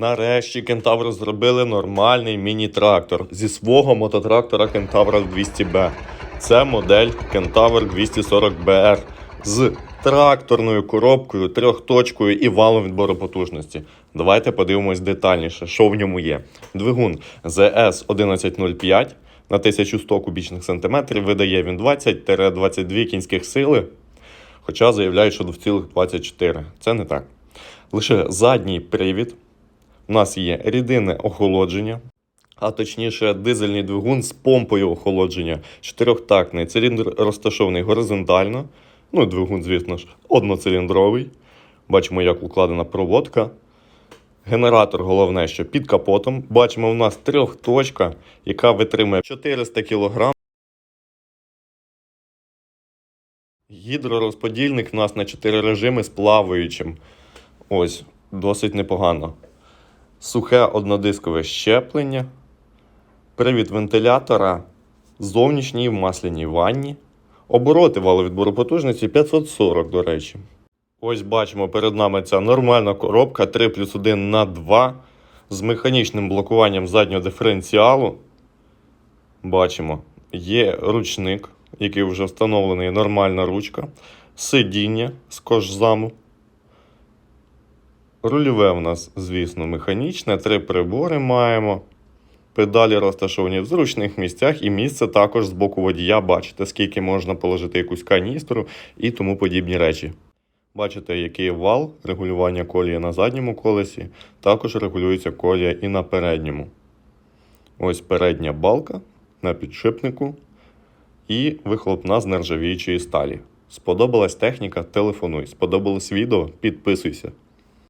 Нарешті кентаври зробили нормальний міні-трактор зі свого мототрактора Кентавра 200B. Це модель Кентавр 240BR з тракторною коробкою, трьохточкою і валом відбору потужності. Давайте подивимось детальніше, що в ньому є. Двигун ZS 1105 на 1100 кубічних сантиметрів видає він 20-22 кінських сили, хоча заявляють, що до цілих 24. Це не так. Лише задній привід. У нас є рідинне охолодження, а точніше дизельний двигун з помпою охолодження, чотирьохтактний циліндр розташований горизонтально. Ну, двигун, звісно ж, одноциліндровий. Бачимо, як укладена проводка. Генератор, головне, що під капотом. Бачимо, у нас трьохточка, яка витримує 400 кг. Гідророзподільник у нас на 4 режими з плаваючим. Ось, досить непогано. Сухе однодискове щеплення. Привід вентилятора. Зовнішній в масляній ванні. Обороти валовідбору потужності 540, до речі. Ось бачимо перед нами ця нормальна коробка 3 плюс 1 на 2 з механічним блокуванням заднього диференціалу. Бачимо, є ручник, який вже встановлений, нормальна ручка, сидіння з кожзаму. Рульове в нас, звісно, механічне, три прибори маємо. Педалі розташовані в зручних місцях, і місце також з боку водія. Бачите, скільки можна положити якусь каністру і тому подібні речі. Бачите, який вал регулювання колії на задньому колесі, також регулюється колія і на передньому. Ось передня балка на підшипнику і вихлопна з нержавіючої сталі. Сподобалась техніка? Телефонуй. Сподобалось відео? Підписуйся.